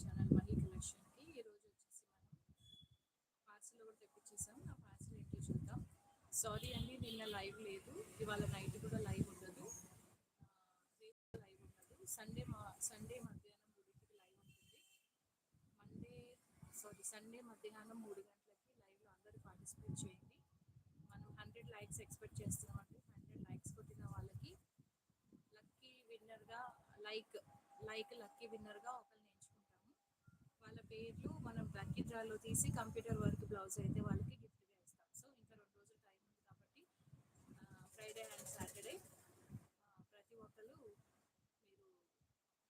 Channel money కలెక్షన్కి ఈరోజు వచ్చేసి మనం పార్సిల్ ఒకటి తెప్పించేసాం ఆ పార్సిల్ ఏంటో చూద్దాం. సారీ అండి నిన్న లైవ్ లేదు. ఇవాళ నైట్ కూడా లైవ్ ఉండదు. రేపు లైవ్ ఉండదు. సండే మా సండే మధ్యాహ్నం మూడింటికి లైవ్ ఉంటుంది. మండే సారీ సండే మధ్యాహ్నం మూడు గంటలకి లైవ్లో అందరూ పార్టిసిపేట్ చేయండి. మనం హండ్రెడ్ లైక్స్ ఎక్స్పెక్ట్ చేస్తున్నామండి హండ్రెడ్ లైక్స్ కొట్టిన వాళ్ళకి లక్కీ విన్నర్గా లైక్ లైక్ లక్కీ విన్నర్గా ఒక వాళ్ళ పేర్లు మనం లక్కీ డ్రాలో తీసి కంప్యూటర్ వర్క్ బ్లౌజ్ అయితే వాళ్ళకి గిఫ్ట్గా ఇస్తాం. సో ఇంకా రెండు రోజులు టైం ఉంది కాబట్టి ఫ్రైడే అండ్ సాటర్డే ప్రతి ఒక్కరు మీరు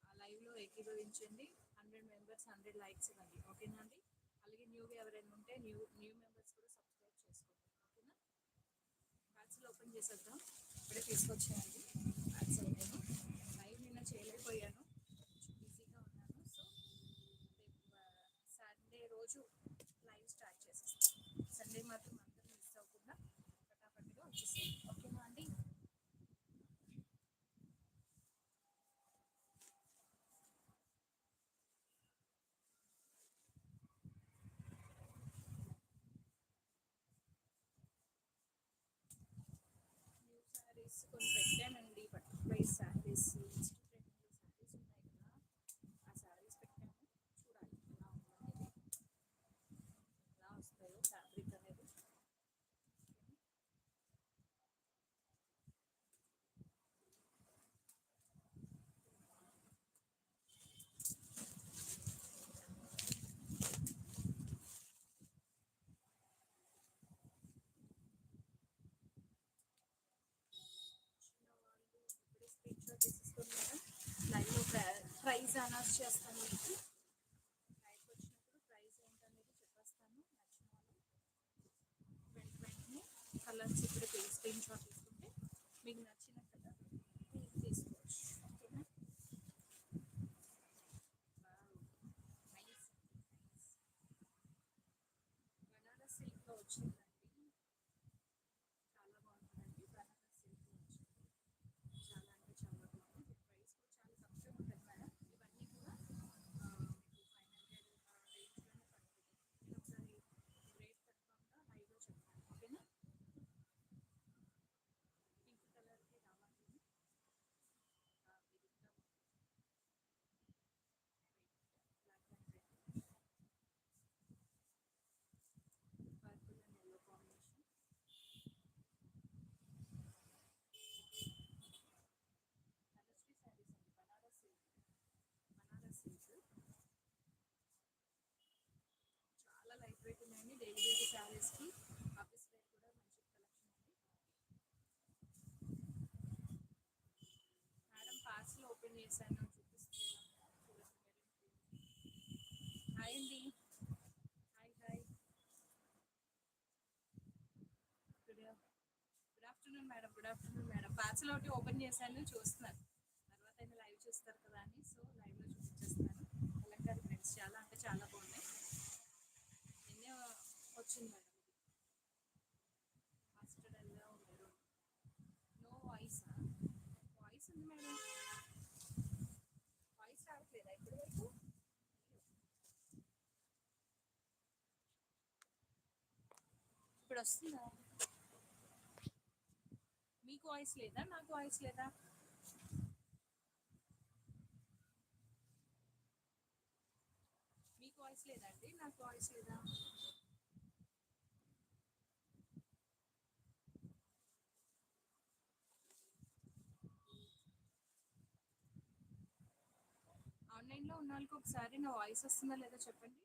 ఆ లైవ్లో ఏకీభవించండి. హండ్రెడ్ మెంబర్స్ హండ్రెడ్ లైక్స్ ఇవ్వండి. ఓకేనా అండి? అలాగే న్యూగా ఎవరైనా ఉంటే న్యూ న్యూ మెంబర్స్ కూడా సబ్స్క్రైబ్ చేసుకోండి. ఓకేనా పార్సల్ ఓపెన్ చేసేద్దాం. ఇప్పుడే తీసుకొచ్చేయండి. పార్సల్ నేను లైవ్ నిన్న చేయలేకపోయాను కొంచెం బిజీగా ఉన్నాను సో రేపు సండే రోజు లైవ్ స్టార్ట్ చేసేస్తాను సండే మాత్రం అందరూ మిస్ అవ్వకుండా ఫటాఫట్గా వచ్చేసాయి ఓకేనా అండి న్యూ శారీస్ కొన్ని పెట్టానండి బటర్ఫ్లై శారీస్ ఇన్స్టిట్యూట్లో శారీస్ ఉన్నాయి కదా ఆ శారీస్ పెట్టాము చూడాలి ఎలా ఉందనేది ఎలా వస్తాయో ఫ్యాబ్రిక్ అనేది ఇప్పుడే స్క్రీన్ షాట్ తీసేసుకున్నాను లైవ్లో ప్రైస్ అనౌన్స్ చేస్తాను మీకు లైవ్కి వచ్చినప్పుడు ప్రైస్ ఏంటనేది చెప్పేస్తాను నచ్చిన వాళ్ళు వెంట వెంటనే కలర్స్ ఇప్పుడు స్క్రీన్ షాట్ తీసుకుంటే మీకు నచ్చిన కలర్ మీరు తీసుకోవచ్చు ఓకేనా నైస్ నైస్ బనారస్ సిల్క్లో వచ్చిందండి చాలా బాగుంటుందండి బనారస్ సిల్క్లో వచ్చింది చాలా అంటే చాలా బాగుంది ప్రైస్ కూడా చాలా తక్కువే ఉంటుంది మేడం ఇవన్నీ కూడా ఆ, మీకు ఫైవ్ హండ్రెడ్ రేంజ్లోనే పడుతుంది నేను ఒకసారి రేట్ కన్ఫామ్గా హైలో చెప్తాను ఓకేనా పింక్ కలర్కి రావాలి ఆ, ఇది ఇంకా black and red purple and yellow combination Dhanashree saris అండి బనారస్ సిల్క్ బనారస్ సిల్క్ చాలా లైట్ వెయిట్ ఉన్నాయండి డైలీ వేర్ ఆఫీస్ వేర్ కూడా మంచి కలెక్షన్ ఉంది. మేడం పార్సల్ ఓపెన్ చేశాను చూపిస్తున్నాను. చూడండి హాయ్ అండి. Hi hi. Good good afternoon madam good afternoon madam. Parcel ఒకటి ఓపెన్ చేశాను చూస్తున్నాను. తర్వాత అయినా లైవ్ చూస్తారు కదా అని సో లైవ్లో చూపించేస్తాను. కలంకారీ ఫ్రెండ్స్ చాలా అంటే చాలా బాగున్నాయి. నిన్నే వచ్చింది మేడం ఇది mustard yellow maroon no voice voice ఉంది మేడం వాయిస్ రావట్లేదా ఇప్పటి వరకు ఇప్పుడు వస్తుందా? మీకు వాయిస్ లేదా? నాకు వాయిస్ లేదా? మీకు వాయిస్ లేదండి నాకు వాయిస్ లేదా? ఆన్లైన్లో ఉన్న వాళ్ళకి ఒకసారి నా వాయిస్ వస్తుందా లేదా చెప్పండి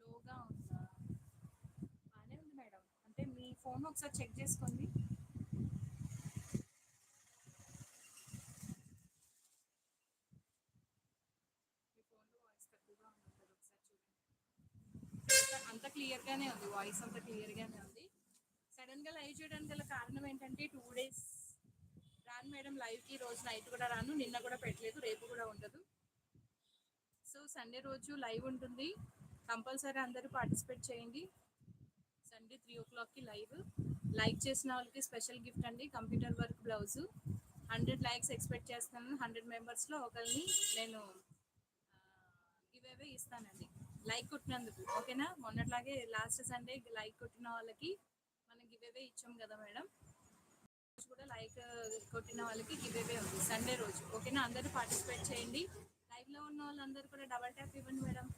లోగా ఉందా బాగానే ఉంది మేడం అంటే మీ ఫోన్ ఒకసారి చెక్ చేసుకోండి. అంత క్లియర్గానే ఉంది వాయిస్ అంత క్లియర్గానే ఉంది. సడన్గా లైవ్ చేయడానికి గల కారణం ఏంటంటే టూ డేస్ రాను మేడం లైవ్కి రోజు నైట్ కూడా రాను నిన్న కూడా పెట్టలేదు రేపు కూడా ఉండదు. సో సండే రోజు లైవ్ ఉంటుంది. కంపల్సరీ అందరూ పార్టిసిపేట్ చేయండి. అండి త్రీ ఓ క్లాక్కి లైవ్ లైక్ చేసిన వాళ్ళకి స్పెషల్ గిఫ్ట్ అండి computer work blouse hundred likes expect చేస్తున్నాను హండ్రెడ్ మెంబర్స్లో ఒకరిని నేను గివేవే ఇస్తానండి. లైక్ కొట్టినందుకు ఓకేనా? మొన్నట్లాగే లాస్ట్ సండే లైక్ కొట్టిన వాళ్ళకి మనం గివేవే ఇచ్చాం కదా మేడం? రోజు కూడా లైక్ కొట్టిన వాళ్ళకి గివేవే ఉంది సండే రోజు. ఓకేనా? అందరూ పార్టిసిపేట్ చేయండి. లైవ్లో ఉన్న వాళ్ళందరూ కూడా డబల్ ట్యాప్ ఇవ్వండి మేడం.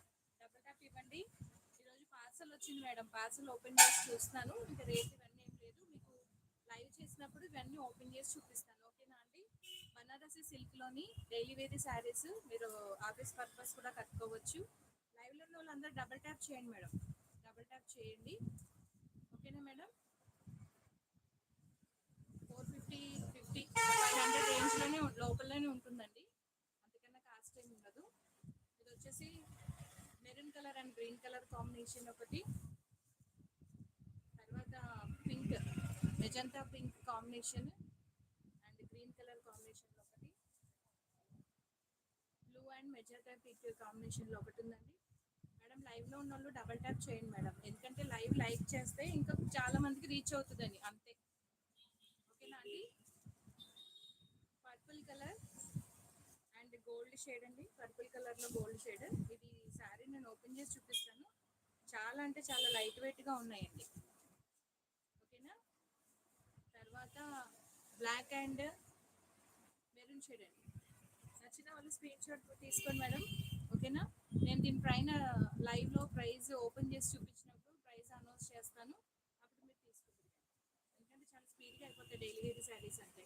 డబల్ ట్యాప్ ఇవ్వండి. పార్సల్ వచ్చింది మేడం. పార్సల్ ఓపెన్ చేసి చూస్తాను ఇంకా రేట్ ఇవన్నీ ఏం లేదు. మీకు లైవ్ చేసినప్పుడు ఇవన్నీ ఓపెన్ చేసి చూపిస్తాను. ఓకేనా అండి? బనారసి సిల్క్లోని డైలీ వేరీ శారీస్ మీరు ఆఫీస్ పర్పస్ కూడా కట్టుకోవచ్చు. లైవ్లో ఉన్న వాళ్ళందరూ డబల్ ట్యాప్ చేయండి మేడం. డబల్ ట్యాప్ చేయండి. ఓకేనా madam? Four fifty fifty five hundred రేంజ్లోనే లోపలనే ఉంటుందండి. అంతకన్నా కాస్ట్ ఏమి ఉండదు. ఇది వచ్చేసి colour and green colour combination ఒకటి. తర్వాత pink magenta pink combination and green colour కాంబినేషన్లో ఒకటి. బ్లూ అండ్ మెజంతా పింక్ కాంబినేషన్లో ఒకటి ఉందండి. మేడం లైవ్లో ఉన్న వాళ్ళు డబల్ ట్యాప్ చేయండి మేడం. ఎందుకంటే లైవ్ లైక్ చేస్తే ఇంకా చాలా మందికి రీచ్ అవుతుందని అంతే. ఓకేనా అండి? Purple colour and gold shade అండి. పర్పుల్ కలర్లో గోల్డ్ షేడ్. ఇది నేను ఓపెన్ చేసి చూపిస్తాను. చాలా అంటే చాలా లైట్ వెయిట్గా ఉన్నాయండి. ఓకేనా? తర్వాత బ్లాక్ అండ్ మెరూన్ షేడ్ అండి. నచ్చిన వాళ్ళు స్క్రీన్ షాట్ తీసుకోండి మేడం. ఓకేనా? నేను దీని పైన లైవ్లో ప్రైస్ ఓపెన్ చేసి చూపించినప్పుడు ప్రైస్ అనౌన్స్ చేస్తాను. అప్పుడు మీరు తీసుకుంటారు. ఎందుకంటే చాలా స్పీడ్గా అయిపోతాయి డైలీ వేర్ శారీస్ అంటే.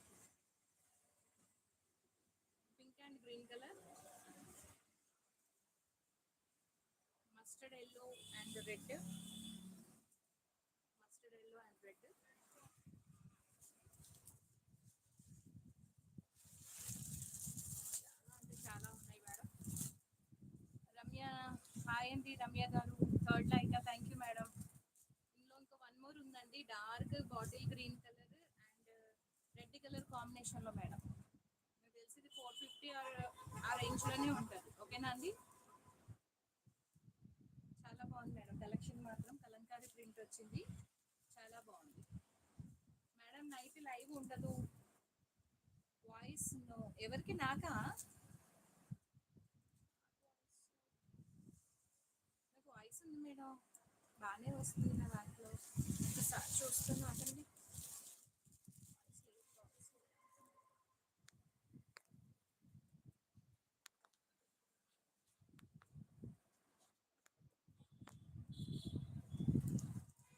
Pink and green colour. Mustard yellow and red mustard yellow and red చాలా అంటే చాలా ఉన్నాయి మేడం. రమ్య హాయ్ అండి Ramya garu. Third like thank you madam. ఇందులో ఇంకా వన్ మోర్ ఉందండి. Dark bottle green colour and red colour కాంబినేషన్లో మేడం. నాకు తెలిసి ఇది ఫోర్ ఫిఫ్టీ ఆ రేంజ్లోనే ఉంటుంది. ఓకేనా అండి చాలా బాగుంది మేడం కలెక్షన్ మాత్రం కలంకారీ ప్రింట్ వచ్చింది. చాలా బాగుంది. మేడం నైట్ లైవ్ ఉండదు. వాయిస్ ఎవరికి నాకా? నాకు వాయిస్ ఉంది మేడం. బాగానే వస్తుంది నా దాంట్లో ఒకసారి చూస్తున్నా అటండి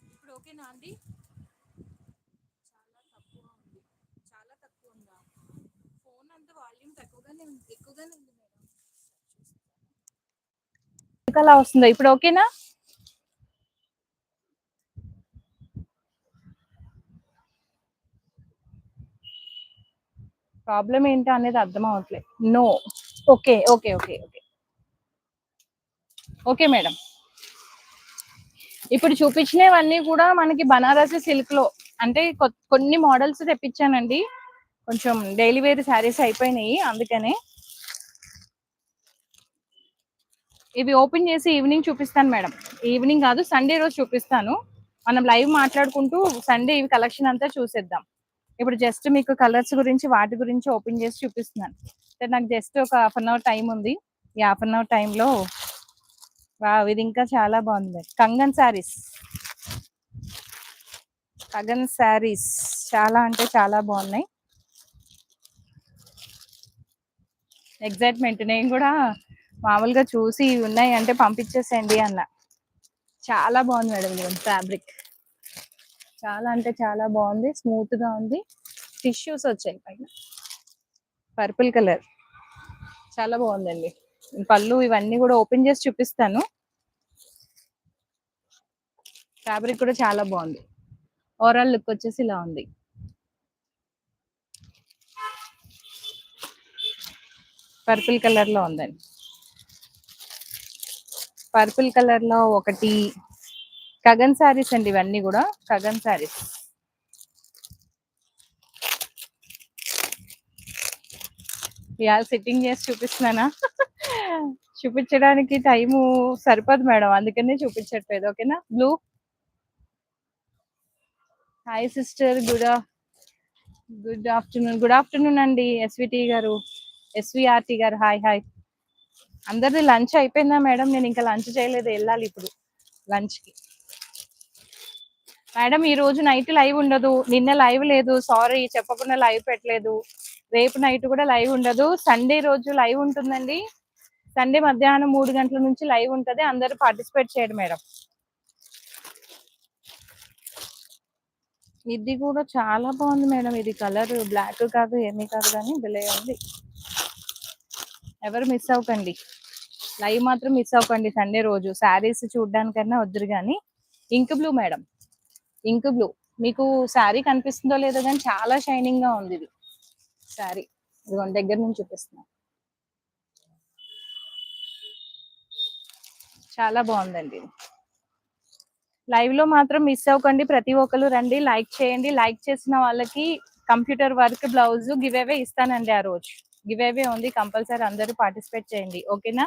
ఇప్పుడు ఓకేనా అండి చాలా తక్కువ ఉంది. చాలా తక్కువ ఉందా? ఫోన్ అంత వాల్యూమ్ తక్కువగానే ఉంది. ఎక్కువగానే ఉంది మేడం. అలా వస్తుందో? ఇప్పుడు ఓకేనా? ప్రాబ్లం ఏంటో అనేది అర్థం అవట్లేదు no. Okay okay okay okay. Okay madam. ఇప్పుడు చూపించినవన్నీ కూడా మనకి బనారసి సిల్క్లో. అంటే కొన్ని మోడల్స్ తెప్పించానండి. కొంచెం డైలీ వేర్ శారీస్ అయిపోయినాయి అందుకనే. ఇవి ఓపెన్ చేసి ఈవినింగ్ చూపిస్తాను మేడం. ఈవినింగ్ కాదు సండే రోజు చూపిస్తాను. మనం లైవ్ మాట్లాడుకుంటూ సండే ఇవి కలెక్షన్ అంతా చూసేద్దాం. ఇప్పుడు జస్ట్ మీకు కలర్స్ గురించి వాటి గురించి ఓపెన్ చేసి చూపిస్తున్నాను. అంటే నాకు జస్ట్ ఒక హాఫ్ అన్ అవర్ టైం ఉంది. ఈ హాఫ్ అన్ అవర్ టైంలో ఇది ఇంకా చాలా బాగుంది. కంగన్ శారీస్. కగన్ శారీస్ చాలా అంటే చాలా బాగున్నాయి. ఎగ్జైట్మెంట్ నేను కూడా మామూలుగా చూసి ఇవి ఉన్నాయి అంటే పంపించేసేయండి అన్న. చాలా బాగుంది మేడం ఇది ఫ్యాబ్రిక్ చాలా అంటే చాలా బాగుంది స్మూత్గా ఉంది. టిష్యూస్ వచ్చాయి పైన. పర్పుల్ కలర్ చాలా బాగుందండి. పళ్ళు ఇవన్నీ కూడా ఓపెన్ చేసి చూపిస్తాను. ఫ్యాబ్రిక్ కూడా చాలా బాగుంది. ఓవరాల్ లుక్ వచ్చేసి ఇలా ఉంది. పర్పుల్ కలర్లో ఉందండి. పర్పుల్ కలర్లో ఒకటి కగన్ శారీస్ అండి ఇవన్నీ కూడా కగన్ శారీస్ ఇవాళ సిట్టింగ్ చేసి చూపిస్తున్నానా? చూపించడానికి టైము సరిపోదు మేడం. అందుకనే చూపించట్లేదు. ఓకేనా? Blue. Hi sister. Good good afternoon. Good afternoon అండి SVT garu SVRT garu. Hi hi. అందరిది లంచ్ అయిపోయిందా మేడం? నేను ఇంకా లంచ్ చేయలేదు. వెళ్ళాలి ఇప్పుడు లంచ్కి. మేడం ఈ రోజు నైట్ లైవ్ ఉండదు. నిన్న లైవ్ లేదు. సారీ చెప్పకుండా లైవ్ పెట్టలేదు. రేపు నైట్ కూడా లైవ్ ఉండదు. సండే రోజు లైవ్ ఉంటుందండి. సండే మధ్యాహ్నం మూడు గంటల నుంచి లైవ్ ఉంటుంది. అందరూ పార్టిసిపేట్ చేయడం మేడం. ఇది కూడా చాలా బాగుంది మేడం. ఇది కలర్ బ్లాక్ కాదు ఏమీ కాదు కానీ బిలే ఉంది. ఎవరు మిస్ అవ్వకండి. లైవ్ మాత్రం మిస్ అవ్వకండి సండే రోజు. శారీస్ చూడడానికన్నా వద్దురు కానీ. Ink blue madam. Ink blue. మీకు శారీ కనిపిస్తుందో లేదో కానీ చాలా షైనింగ్గా ఉంది ఇది. శారీ. ఇదిగో దగ్గర నుంచి చూపిస్తున్నాను చాలా బాగుందండి. లైవ్లో మాత్రం మిస్ అవ్వకండి. ప్రతి ఒక్కరు రండి లైక్ చేయండి. లైక్ చేసిన వాళ్ళకి computer work blouse give away ఇస్తానండి ఆ రోజు. గివ్ అవే ఉంది కంపల్సరీ అందరూ పార్టిసిపేట్ చేయండి. ఓకేనా?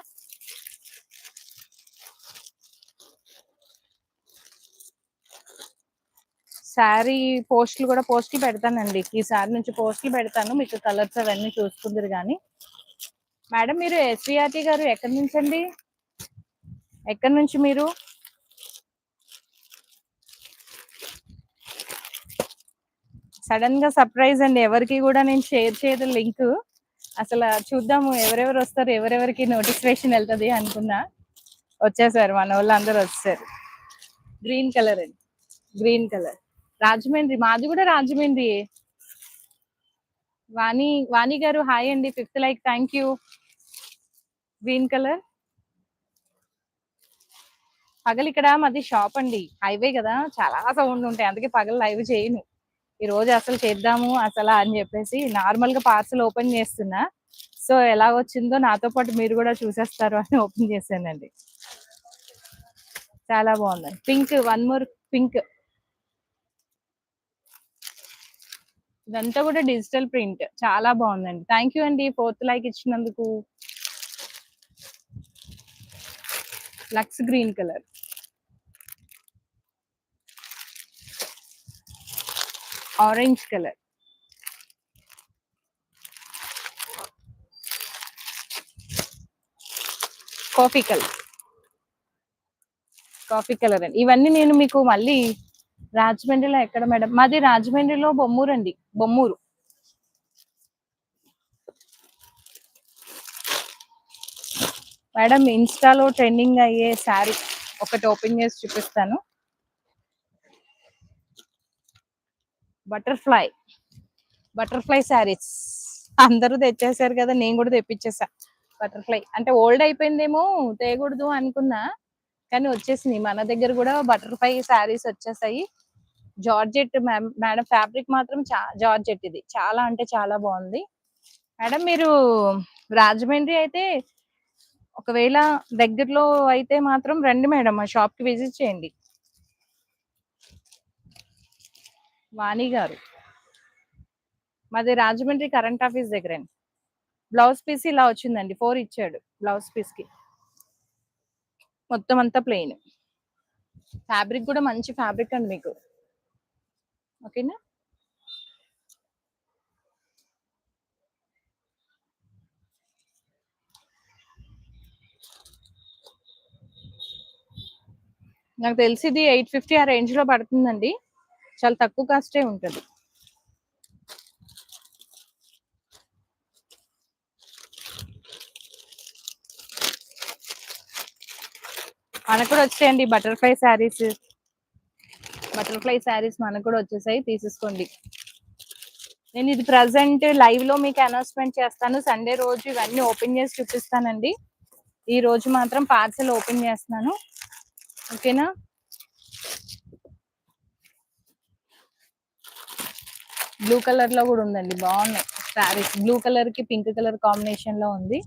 శారీ పోస్టులు కూడా పోస్టులు పెడతానండి. ఈసారి నుంచి పోస్టులు పెడతాను. మీకు కలర్స్ అవన్నీ చూసుకుందరు కానీ మేడం మీరు ఎస్విఆర్టీ గారు ఎక్కడి నుంచి అండి ఎక్కడి నుంచి మీరు? సడన్గా సర్ప్రైజ్ అండి. ఎవరికి కూడా నేను షేర్ చేయదు లింక్. అసలు చూద్దాము ఎవరెవరు వస్తారు ఎవరెవరికి నోటిఫికేషన్ వెళ్తుంది అనుకున్నా. వచ్చేసారు మన వాళ్ళు అందరు వచ్చేసారు. గ్రీన్ కలర్ అండి. Green colour. రాజమండ్రి మాది కూడా రాజమండ్రి. వాణి వాణి గారు హాయ్ అండి. Fifth like thank you. Green colour. పగలు ఇక్కడ మాది షాప్ అండి హైవే కదా చాలా సౌండ్ ఉంటాయి అందుకే పగలు లైవ్ చేయను. ఈ రోజు అసలు చేద్దాము అసలు అని చెప్పేసి నార్మల్గా పార్సల్ ఓపెన్ చేస్తున్నా. సో ఎలా వచ్చిందో నాతో పాటు మీరు కూడా చూసేస్తారు అని ఓపెన్ చేశానండి. చాలా బాగుందండి. Pink one more pink. ఇదంతా కూడా డిజిటల్ ప్రింట్. చాలా బాగుందండి. థ్యాంక్ యూ అండి ఫోర్త్ లైక్ ఇచ్చినందుకు. Lux green colour. Orange colour. Coffee colour. Coffee colour అండి. ఇవన్నీ నేను మీకు మళ్ళీ రాజమండ్రిలో ఎక్కడ మేడం? మాది రాజమండ్రిలో బొమ్మూరు అండి. బొమ్మూరు. మేడం ఇన్స్టాలో ట్రెండింగ్ అయ్యే శారీ ఒకటి ఓపెన్ చేసి చూపిస్తాను. బటర్ఫ్లై. బటర్ఫ్లై శారీస్. అందరూ తెచ్చేసారు కదా నేను కూడా తెప్పించేసా బటర్ఫ్లై. అంటే ఓల్డ్ అయిపోయిందేమో తేయకూడదు అనుకున్నా కానీ వచ్చేసింది. మన దగ్గర కూడా బటర్ఫ్లై శారీస్ వచ్చేసాయి. జార్జెట్ మేడం ఫ్యాబ్రిక్ మాత్రం చా జార్జెట్ ఇది. చాలా అంటే చాలా బాగుంది. మేడం మీరు రాజమండ్రి అయితే ఒకవేళ దగ్గరలో అయితే మాత్రం రండి మేడం మా షాప్కి విజిట్ చేయండి. వాణి గారు. మాది రాజమండ్రి కరెంట్ ఆఫీస్ దగ్గర బ్లౌజ్ పీస్ ఇలా వచ్చిందండి ఫోర్ ఇచ్చాడు బ్లౌజ్ పీస్కి మొత్తం అంతా ప్లెయిన్. ఫ్యాబ్రిక్ కూడా మంచి ఫ్యాబ్రిక్ అండి మీకు. ఓకేనా? నాకు తెలిసి ఇది ఎయిట్ ఫిఫ్టీ ఆ రేంజ్లో పడుతుందండి. చాలా తక్కువ కాస్టే ఉంటుంది. మనకు కూడా వచ్చాయండి బటర్ఫ్లై శారీస్. బటర్ఫ్లై శారీస్ మనకు కూడా వచ్చేసాయి తీసేసుకోండి. నేను ఇది ప్రజెంట్ లైవ్లో మీకు అనౌన్స్మెంట్ చేస్తాను. సండే రోజు ఇవన్నీ ఓపెన్ చేసి చూపిస్తానండి. ఈ రోజు మాత్రం పార్సల్ ఓపెన్ చేస్తున్నాను. ఓకేనా? బ్లూ కలర్లో కూడా ఉందండి బాగున్నాయి. శారీస్ బ్లూ కలర్కి పింక్ కలర్ కాంబినేషన్లో ఉంది.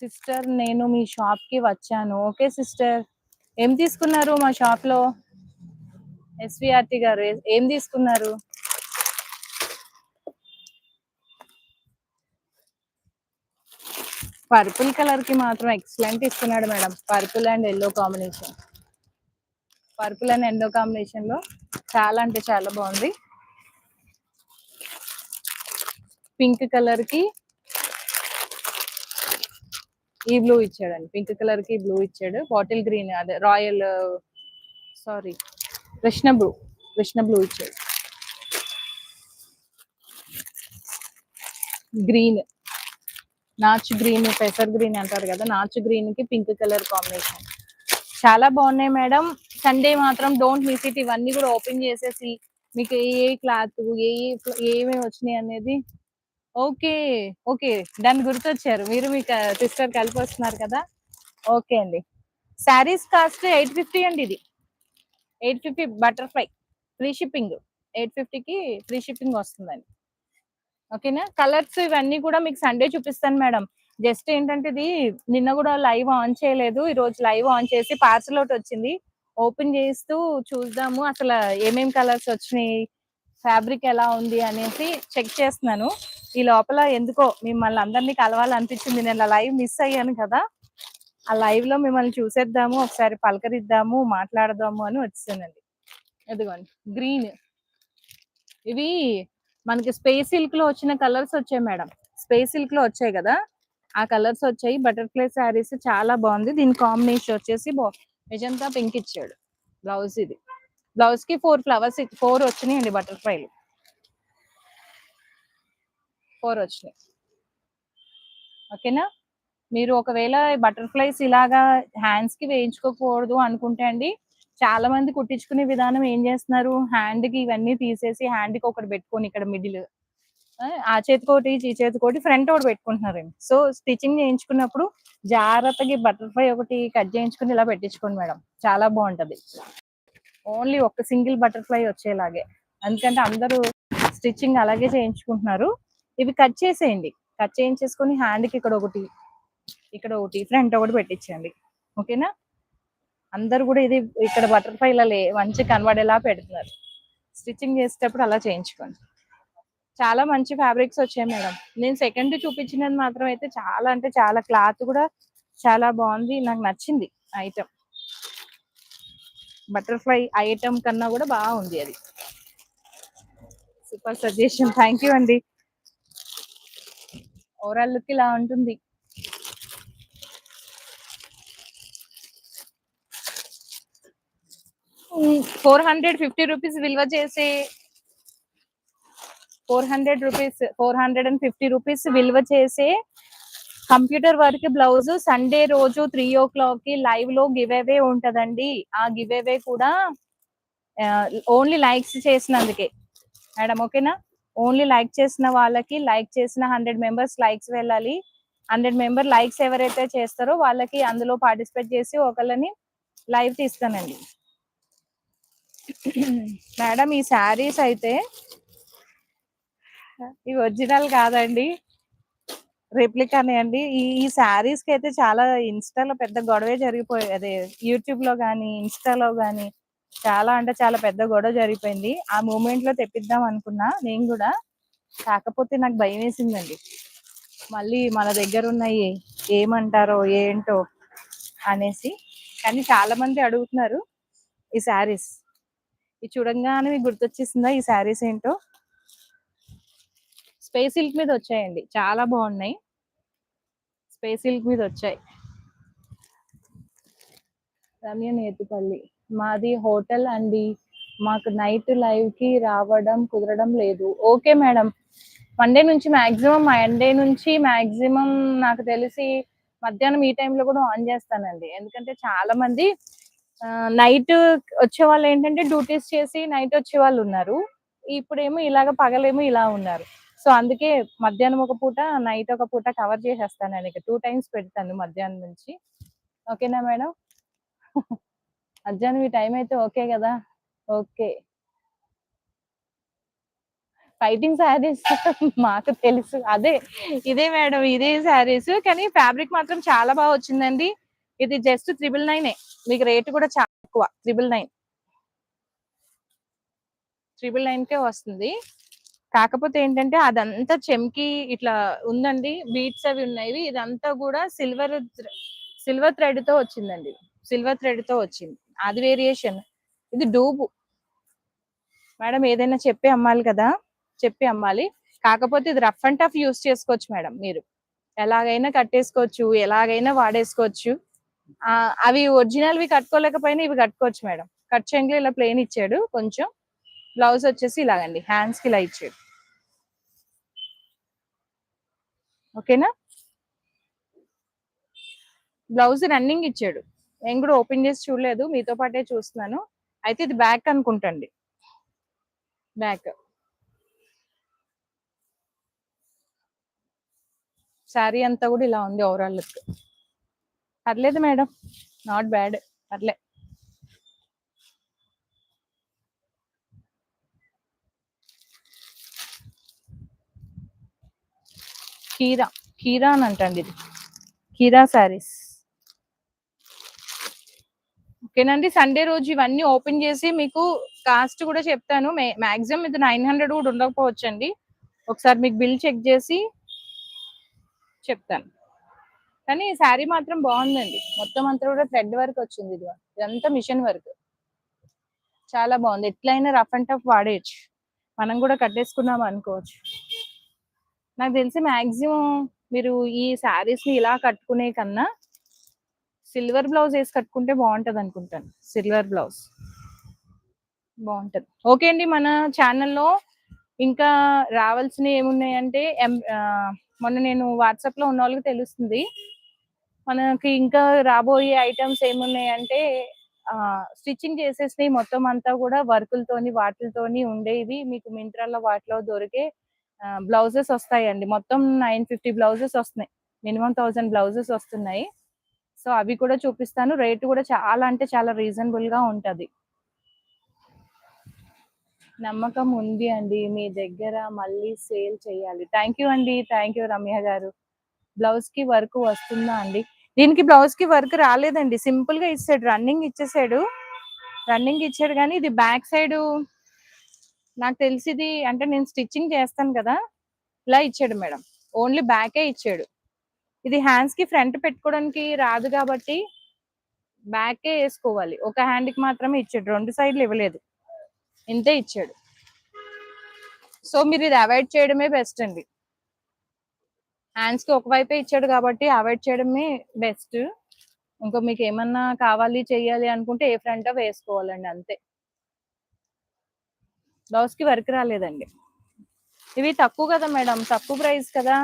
సిస్టర్ నేను మీ షాప్కి వచ్చాను. ఓకే సిస్టర్ ఏం తీసుకున్నారు మా షాప్లో? ఎస్విఆర్టి గారు ఏం తీసుకున్నారు? పర్పుల్ కలర్కి మాత్రం ఎక్సలెంట్ ఇస్తున్నాడు madam. Purple and yellow combination purple and yellow కాంబినేషన్లో చాలా అంటే చాలా బాగుంది. పింక్ కలర్కి ఈ బ్లూ ఇచ్చాడండి. పింక్ కలర్కి బ్లూ ఇచ్చాడు. బాటిల్ గ్రీన్ అదే royal sorry Krishna blue Krishna blue ఇచ్చాడు. గ్రీన్ నాచ్ గ్రీన్ పెసర్ గ్రీన్ అంటారు కదా నాచ్ గ్రీన్కి పింక్ కలర్ కాంబినేషన్. చాలా బాగున్నాయి మేడం. సండే మాత్రం డోంట్ మిస్ ఇట్. ఇవన్నీ కూడా ఓపెన్ చేసేసి మీకు ఏ ఏ క్లాత్ ఏ ఏమేమి వచ్చినాయి అనేది ఓకే ఓకే. దాని గుర్తొచ్చారు. మీరు మీ సిస్టర్ కలిపి వస్తున్నారు కదా? ఓకే అండి. శారీస్ కాస్ట్ ఎయిట్ ఫిఫ్టీ అండి ఇది. Eight fifty butterfly. Free shipping. Eight ఫిఫ్టీకి ఫ్రీ షిప్పింగ్ వస్తుందండి. ఓకేనా? కలర్స్ ఇవన్నీ కూడా మీకు సండే చూపిస్తాను మేడం. జస్ట్ ఏంటంటే ఇది నిన్న కూడా లైవ్ ఆన్ చేయలేదు. ఈ రోజు లైవ్ ఆన్ చేసి పార్సల్ ఒకటి వచ్చింది. ఓపెన్ చేస్తూ చూద్దాము. అసలు ఏమేం కలర్స్ వచ్చినాయి? ఫ్యాబ్రిక్ ఎలా ఉంది అనేసి చెక్ చేస్తున్నాను. ఈ లోపల ఎందుకో మిమ్మల్ని అందరినీ కలవాలనిపించింది. నేను లైవ్ మిస్ అయ్యాను కదా. ఆ లైవ్లో మిమ్మల్ని చూసేద్దాము ఒకసారి పలకరిద్దాము మాట్లాడదాము అని వచ్చానండి. ఎదుగోండి గ్రీన్. ఇవి మనకి స్పేస్ సిల్క్లో వచ్చిన కలర్స్ వచ్చాయి మేడం. స్పేస్ సిల్క్లో వచ్చాయి కదా. ఆ కలర్స్ వచ్చాయి. బటర్ఫ్లై శారీస్ చాలా బాగుంది. దీని కాంబినేషన్ వచ్చేసి మెజంతా పింక్ ఇచ్చాడు. బ్లౌజ్ ఇది. బ్లౌజ్కి ఫోర్ ఫ్లవర్స్ ఫోర్ వచ్చినాయండి బటర్ఫ్లైలు. ఫోర్ వచ్చినాయి. ఓకేనా? మీరు ఒకవేళ బటర్ఫ్లైస్ ఇలాగా హ్యాండ్స్కి వేయించుకోకూడదు అనుకుంటే అండి చాలా మంది కుట్టించుకునే విధానం ఏం చేస్తున్నారు? హ్యాండ్కి ఇవన్నీ తీసేసి హ్యాండ్కి ఒకటి పెట్టుకొని ఇక్కడ మిడిల్ ఆ చేతికోటి ఈ చేతికోటి ఫ్రంట్ ఒకటి పెట్టుకుంటున్నారండి. సో స్టిచ్చింగ్ చేయించుకున్నప్పుడు జాగ్రత్తగా బటర్ఫ్లై ఒకటి కట్ చేయించుకుని ఇలా పెట్టించుకోండి మేడం. చాలా బాగుంటది. ఓన్లీ ఒక సింగిల్ బటర్ఫ్లై వచ్చేలాగే. ఎందుకంటే అందరూ స్టిచ్చింగ్ అలాగే చేయించుకుంటున్నారు. ఇవి కట్ చేసేయండి. కట్ చేయించేసుకొని హ్యాండ్కి ఇక్కడ ఒకటి ఇక్కడ ఒకటి ఫ్రంట్ ఒకటి పెట్టించండి. ఓకేనా? అందరు కూడా ఇది ఇక్కడ బటర్ఫ్లై ఇలా మంచి కనబడేలా పెడుతున్నారు. స్టిచ్చింగ్ చేసేటప్పుడు అలా చేయించుకోండి. చాలా మంచి ఫ్యాబ్రిక్స్ వచ్చాయి మేడం. నేను సెకండ్ చూపించినది మాత్రం అయితే చాలా అంటే చాలా క్లాత్ కూడా చాలా బాగుంది. నాకు నచ్చింది ఐటమ్. బటర్ఫ్లై ఐటమ్ కన్నా కూడా బాగుంది అది. Super suggestion. థ్యాంక్ యూ అండి. ఓవరాల్ లుక్ ఇలా ఉంటుంది. ఫోర్ హండ్రెడ్ ఫిఫ్టీ రూపీస్ విలువ చేసే four hundred rupees four hundred and fifty rupees విలువ చేసే కంప్యూటర్ వర్క్ బ్లౌజ్ సండే రోజు త్రీ ఓ క్లాక్కి లైవ్లో గివ్ అవే ఉంటదండి. ఆ గివ్ అవే కూడా ఓన్లీ లైక్స్ చేసినందుకే. మేడం ఓకేనా ఓన్లీ లైక్ చేసిన వాళ్ళకి లైక్ చేసిన హండ్రెడ్ మెంబర్స్ లైక్స్ వెళ్ళాలి. హండ్రెడ్ మెంబర్ లైక్స్ ఎవరైతే చేస్తారో వాళ్ళకి అందులో పార్టిసిపేట్ చేసి ఒకళ్ళని లైవ్ తీస్తానండి. మేడం ఈ శారీస్ అయితే ఇవి ఒరిజినల్ కాదండి. రెప్లికానే అండి. ఈ ఈ శారీస్కి అయితే చాలా ఇన్స్టాలో పెద్ద గొడవే జరిగిపోయి అదే యూట్యూబ్లో గానీ ఇన్స్టాలో గానీ చాలా అంటే చాలా పెద్ద గొడవ జరిగిపోయింది. ఆ మూమెంట్లో తెప్పిద్దాం అనుకున్నా నేను కూడా. కాకపోతే నాకు భయం వేసిందండి. మళ్ళీ మన దగ్గర ఉన్నాయి ఏమంటారో ఏంటో అనేసి. కానీ చాలా మంది అడుగుతున్నారు ఈ శారీస్ ఇది చూడంగానే మీకు గుర్తొచ్చేసిందా? ఈ శారీస్ ఏంటో? స్పేస్ సిల్క్ మీద వచ్చాయండి. చాలా బాగున్నాయి. స్పేస్ సిల్క్ మీద వచ్చాయి. రమ్య నేతిపల్లి. మాది హోటల్ అండి. మాకు నైట్ లైవ్కి రావడం కుదరడం లేదు. Okay madam. మండే నుంచి మాక్సిమం మండే నుంచి మాక్సిమం నాకు తెలిసి మధ్యాహ్నం ఈ టైంలో కూడా ఆన్ చేస్తానండి. ఎందుకంటే చాలా మంది నైట్ వచ్చే వాళ్ళు ఏంటంటే డ్యూటీస్ చేసి నైట్ వచ్చే వాళ్ళు ఉన్నారు. ఇప్పుడేమో ఇలాగ పగలేమో ఇలా ఉన్నారు. సో అందుకే మధ్యాహ్నం ఒక పూట నైట్ ఒక పూట కవర్ చేసేస్తాను నేను. టూ టైమ్స్ పెడతాను మధ్యాహ్నం నుంచి. ఓకేనా మేడం? మధ్యాహ్నం ఈ టైం అయితే ఓకే కదా? ఓకే. ఫైటింగ్ శారీస్ మాకు తెలుసు. అదే ఇదే మేడం ఇదే శారీస్ కానీ ఫ్యాబ్రిక్ మాత్రం చాలా బాగా వచ్చిందండి. ఇది జస్ట్ త్రిబుల్ నైన్ మీకు రేట్ కూడా చాలా ఎక్కువ. Triple nine triple nine K వస్తుంది. కాకపోతే ఏంటంటే అదంతా చెమ్కి ఇట్లా ఉందండి. బీట్స్ అవి ఉన్నాయి. ఇదంతా కూడా సిల్వర్ సిల్వర్ థ్రెడ్తో వచ్చిందండి. సిల్వర్ థ్రెడ్తో వచ్చింది. అది వేరియేషన్. ఇది డూబు. మేడం ఏదైనా చెప్పి అమ్మాలి కదా? చెప్పి అమ్మాలి. కాకపోతే ఇది రఫ్ అండ్ టఫ్ యూస్ చేసుకోవచ్చు మేడం మీరు. ఎలాగైనా కట్టేసుకోవచ్చు. ఎలాగైనా వాడేసుకోవచ్చు. ఆ, అవి ఒరిజినల్వి కట్టుకోలేకపోయినా ఇవి కట్టుకోవచ్చు మేడం. కట్ చెంగులు ఇలా ప్లేన్ ఇచ్చాడు కొంచెం. బ్లౌజ్ వచ్చేసి ఇలాగండి హ్యాండ్స్కి ఇలా ఇచ్చాడు ఓకేనా? బ్లౌజ్ రన్నింగ్ ఇచ్చాడు. నేను కూడా ఓపెన్ చేసి చూడలేదు మీతో పాటే చూస్తున్నాను. అయితే ఇది బ్యాక్ అనుకుంటండి. బ్యాక్ శారీ అంతా కూడా ఇలా ఉంది ఓవరాల్ లుక్ పర్లేదు మేడం నాట్ బ్యాడ్ పర్లే. కీరా కీరా అని అంటండి ఇది. కీరా శారీస్. ఓకేనండి సండే రోజు ఇవన్నీ ఓపెన్ చేసి మీకు కాస్ట్ కూడా చెప్తాను. మాక్సిమం ఇది నైన్ హండ్రెడ్ కూడా ఉండకపోవచ్చు అండి ఒకసారి మీకు బిల్ చెక్ చేసి చెప్తాను. కానీ ఈ శారీ మాత్రం బాగుందండి. మొత్తం అంతా కూడా థ్రెడ్ వర్క్ వచ్చింది ఇది. ఇదంతా మిషన్ వర్క్. చాలా బాగుంది. ఎట్లయినా రఫ్ అండ్ టఫ్ వాడేయచ్చు. మనం కూడా కట్టేసుకున్నాం అనుకోవచ్చు. నాకు తెలిసి మాక్సిమం మీరు ఈ శారీస్ని ఇలా కట్టుకునే కన్నా సిల్వర్ బ్లౌజ్ వేసి కట్టుకుంటే బాగుంటది అనుకుంటాను. Silver blouse. బాగుంటది. ఓకే అండి మన ఛానల్లో ఇంకా రావాల్సినవి ఏమున్నాయంటే ఎం- ఆ, మొన్న నేను వాట్సాప్లో ఉన్న వాళ్ళకి తెలుస్తుంది. మనకి ఇంకా రాబోయే ఐటమ్స్ ఏమున్నాయంటే స్టిచ్చింగ్ చేసేసినవి మొత్తం అంతా కూడా వర్కులతోని వాటితోని ఉండేవి. మీకు మింత్రాల్లో వాటిలో దొరికే బ్లౌజెస్ వస్తాయండి. మొత్తం నైన్ ఫిఫ్టీ బ్లౌజెస్ వస్తున్నాయి. మినిమం థౌసండ్ బ్లౌజెస్ వస్తున్నాయి. సో అవి కూడా చూపిస్తాను. రేట్ కూడా చాలా అంటే చాలా రీజనబుల్గా ఉంటది. నమ్మకం ఉంది అండి. మీ దగ్గర మళ్ళీ సేల్ చేయాలి. థ్యాంక్ యూ అండి. Thank you Ramya garu. బ్లౌజ్కి వర్క్ వస్తుందా అండి? దీనికి బ్లౌజ్కి వర్క్ రాలేదండి. సింపుల్గా ఇచ్చాడు. రన్నింగ్ ఇచ్చేసాడు. రన్నింగ్ ఇచ్చాడు కానీ ఇది బ్యాక్ సైడ్ నాకు తెలిసిది అంటే నేను స్టిచ్చింగ్ చేస్తాను కదా ఇలా ఇచ్చాడు మేడం. ఓన్లీ బ్యాకే ఇచ్చాడు. ఇది హ్యాండ్స్కి ఫ్రంట్ పెట్టుకోవడానికి రాదు కాబట్టి బ్యాకే వేసుకోవాలి. ఒక హ్యాండ్కి మాత్రమే ఇచ్చాడు. రెండు సైడ్లు ఇవ్వలేదు. ఇంతే ఇచ్చాడు. సో మీరు ఇది అవాయిడ్ చేయడమే బెస్ట్ అండి. హ్యాండ్స్కి ఒకవైపే ఇచ్చాడు కాబట్టి అవాయిడ్ చేయడమే బెస్ట్ ఇంకో మీకు ఏమన్నా కావాలి చేయాలి అనుకుంటే ఏ ఫ్రంట్ వేసుకోవాలండి అంతే. బ్లౌజ్కి వర్క్ రాలేదండి. ఇవి తక్కువ కదా మేడం తక్కువ ప్రైస్ కదా.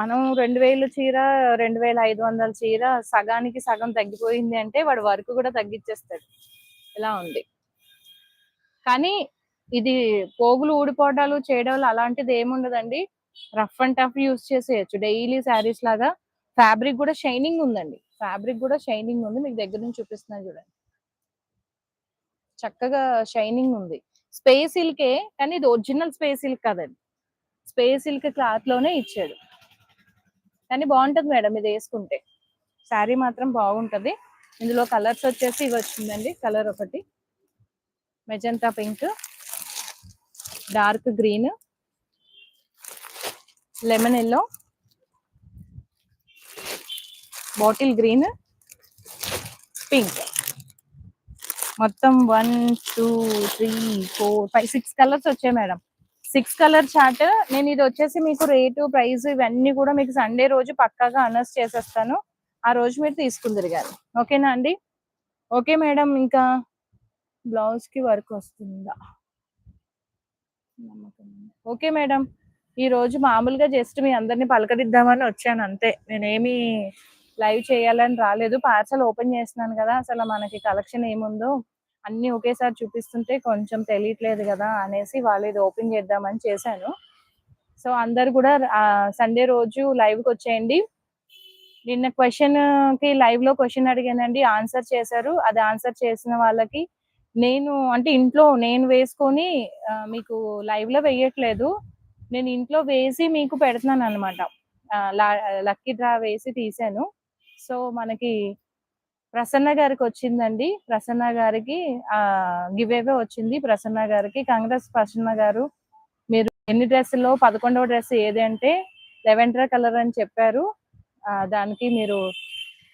మనం రెండు వేలు చీర రెండు వేల ఐదు వందల చీర సగానికి సగం తగ్గిపోయింది అంటే వాడు వర్క్ కూడా తగ్గించేస్తాడు ఇలా ఉంది. కానీ ఇది పోగులు ఊడిపోవడాలు చేయడాలు అలాంటిది ఏముండదండి రఫ్ అండ్ టఫ్ యూస్ చేసేయచ్చు. డైలీ శారీస్ లాగా ఫ్యాబ్రిక్ కూడా షైనింగ్ ఉందండి. ఫ్యాబ్రిక్ కూడా షైనింగ్ ఉంది. మీకు దగ్గర నుంచి చూపిస్తున్నాను చూడండి. చక్కగా షైనింగ్ ఉంది. స్పేస్ సిల్కే కానీ ఇది ఒరిజినల్ స్పేస్ సిల్క్ కదండి. స్పేస్ సిల్క్ క్లాత్లోనే ఇచ్చాడు కానీ బాగుంటుంది మేడం ఇది వేసుకుంటే. శారీ మాత్రం బాగుంటుంది. ఇందులో కలర్స్ వచ్చేసి ఇవి వచ్చిందండి. కలర్ ఒకటి. Magenta pink. Dark green. Lemon yellow. Bottle green. Pink. మొత్తం one two three four five six colours వచ్చాయి మేడం సిక్స్ కలర్ చార్ట్ నేను ఇది వచ్చేసి మీకు రేటు ప్రైస్ ఇవన్నీ కూడా మీకు సండే రోజు పక్కాగా అనౌన్స్ చేసేస్తాను. ఆ రోజు మీరు తీసుకుందరు గారు ఓకేనా అండి? ఓకే మేడం ఇంకా బ్లౌజ్కి వర్క్ వస్తుందా? ఓకే మేడం ఈ రోజు మామూలుగా జస్ట్ మీ అందరిని పలకరిద్దామని వచ్చాను అంతే. నేనేమి లైవ్ చేయాలని రాలేదు. పార్సల్ ఓపెన్ చేస్తున్నాను కదా అసలు మనకి కలెక్షన్ ఏముందో. అన్ని ఒకేసారి చూపిస్తుంటే కొంచెం తెలియట్లేదు కదా అనేసి వాళ్ళు ఇది ఓపెన్ చేద్దామని చేశాను. సో అందరు కూడా సండే రోజు లైవ్కి వచ్చేయండి. నిన్న క్వశ్చన్కి లైవ్లో క్వశ్చన్ అడిగానండి ఆన్సర్ చేశారు. అది ఆన్సర్ చేసిన వాళ్ళకి నేను అంటే ఇంట్లో నేను వేసుకొని మీకు లైవ్లో వేయట్లేదు. నేను ఇంట్లో వేసి మీకు పెడుతున్నాను అనమాట లక్కీ డ్రా వేసి తీసాను. సో మనకి ప్రసన్న గారికి వచ్చిందండి. ప్రసన్న గారికి ఆ గివ్ వచ్చింది. ప్రసన్న గారికి కాంగ్రెస్ ప్రసన్న గారు మీరు ఎన్ని డ్రెస్సుల్లో పదకొండవ డ్రెస్ ఏది అంటే లెవెండర్ కలర్ అని చెప్పారు. దానికి మీరు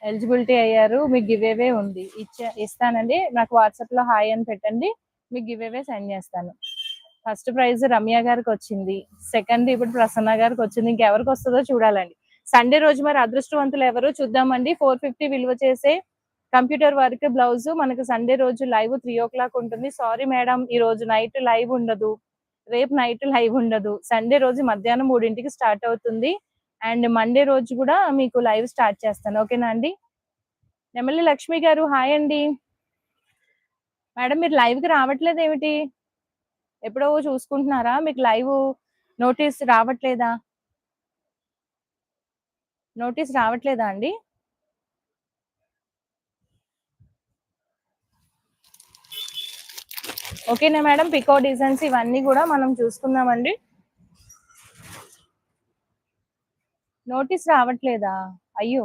ఎలిజిబిలిటీ అయ్యారు. మీకు గివేవే ఉంది. ఇచ్చే ఇస్తానండి. నాకు వాట్సాప్లో హాయ్ అని పెట్టండి. మీకు గివ్ అవే సెండ్ చేస్తాను. ఫస్ట్ ప్రైజ్ రమ్య గారికి వచ్చింది. సెకండ్ ఇప్పుడు ప్రసన్న గారికి వచ్చింది. ఇంకెవరికి వస్తుందో చూడాలండి. సండే రోజు మరి అదృష్టవంతులు ఎవరు? చూద్దామండి. ఫోర్ ఫిఫ్టీ విలువ చేసే కంప్యూటర్ వర్క్ బ్లౌజ్ మనకు సండే రోజు లైవ్ త్రీ ఓ క్లాక్ ఉంటుంది. సారీ మేడం ఈ రోజు నైట్ లైవ్ ఉండదు. రేపు నైట్ లైవ్ ఉండదు. సండే రోజు మధ్యాహ్నం మూడింటికి స్టార్ట్ అవుతుంది. అండ్ మండే రోజు కూడా మీకు లైవ్ స్టార్ట్ చేస్తాను. ఓకేనా అండి? నెమలి లక్ష్మి గారు హాయ్ అండి. మేడం మీరు లైవ్కి రావట్లేదు ఏమిటి? ఎప్పుడో చూసుకుంటున్నారా? మీకు లైవ్ నోటీస్ రావట్లేదా? నోటీస్ రావట్లేదా అండి? ఓకేనా మేడం? పికో డిజైన్స్ ఇవన్నీ కూడా మనం చూసుకుందామండి. నోటీస్ రావట్లేదా? అయ్యో.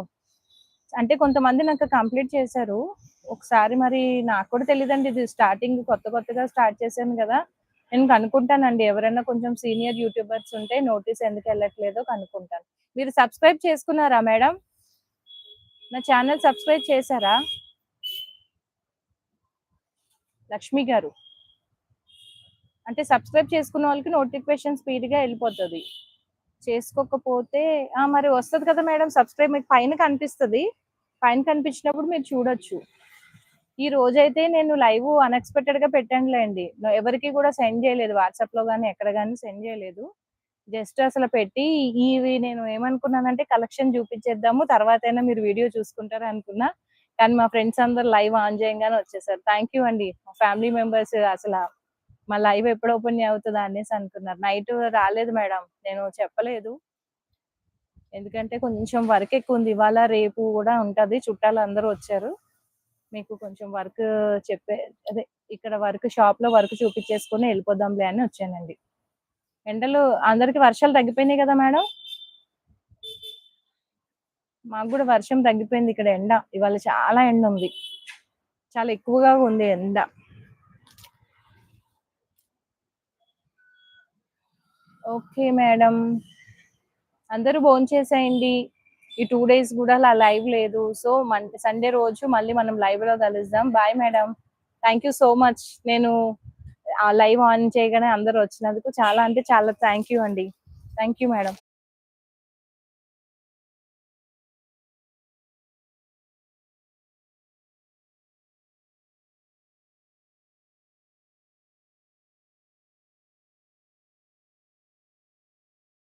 అంటే కొంతమంది నాకు కంప్లీట్ చేశారు. ఒకసారి మరి నాకు కూడా తెలియదండి ఇది స్టార్టింగ్ కొత్త కొత్తగా స్టార్ట్ చేశాను కదా. నేను కనుక్కుంటానండి. ఎవరైనా కొంచెం సీనియర్ యూట్యూబర్స్ ఉంటే నోటీస్ ఎందుకు వెళ్ళట్లేదో కనుక్కుంటాను. మీరు సబ్స్క్రైబ్ చేసుకున్నారా మేడం? నా ఛానల్ సబ్స్క్రైబ్ చేశారా? లక్ష్మి గారు. అంటే సబ్స్క్రైబ్ చేసుకున్న వాళ్ళకి నోటిఫికేషన్ స్పీడ్గా వెళ్ళిపోతుంది. చేసుకోకపోతే మరి వస్తుంది కదా మేడం సబ్స్క్రైబ్ మీకు పైన కనిపిస్తుంది. పైన కనిపించినప్పుడు మీరు చూడొచ్చు. ఈ రోజైతే నేను లైవ్ అన్ఎక్స్పెక్టెడ్గా పెట్టానులేండి. ఎవరికి కూడా సెండ్ చేయలేదు. వాట్సాప్లో కానీ ఎక్కడ కానీ సెండ్ చేయలేదు. జస్ట్ అసలు పెట్టి ఇవి నేను ఏమనుకున్నానంటే కలెక్షన్ చూపించేద్దాము. తర్వాత అయినా మీరు వీడియో చూసుకుంటారు అనుకున్నా. కానీ మా ఫ్రెండ్స్ అందరు లైవ్ ఆన్ చేయగానే వచ్చేసారు. థ్యాంక్ యూ అండి. మా ఫ్యామిలీ మెంబర్స్ అసలు మా లైవ్ ఎప్పుడు ఓపెన్ అవుతుందా అనేసి అనుకున్నారు. నైట్ రాలేదు మేడం. నేను చెప్పలేదు. ఎందుకంటే కొంచెం వర్క్ ఎక్కువ ఉంది. ఇవాళ రేపు కూడా ఉంటుంది. చుట్టాలు అందరూ వచ్చారు. మీకు కొంచెం వర్క్ చెప్పే అదే ఇక్కడ వర్క్ షాప్లో వర్క్ చూపించేసుకుని వెళ్ళిపోదాంలే అని వచ్చానండి. ఎండలు అందరికి వర్షాలు తగ్గిపోయినాయి కదా మేడం? మాకు కూడా వర్షం తగ్గిపోయింది ఇక్కడ ఎండ. ఇవాళ చాలా ఎండ ఉంది. చాలా ఎక్కువగా ఉంది ఎండ. Okay madam. అందరూ భోంచేసేయండి చేసేయండి. ఈ టూ డేస్ కూడా అలా లైవ్ లేదు. సో మన్ సండే రోజు మళ్ళీ మనం లైవ్లో కలుద్దాం. Bye madam. Thank you so much. నేను ఆ లైవ్ ఆన్ చేయగానే అందరూ వచ్చినందుకు చాలా అంటే చాలా థ్యాంక్ యూ అండి. Thank you madam.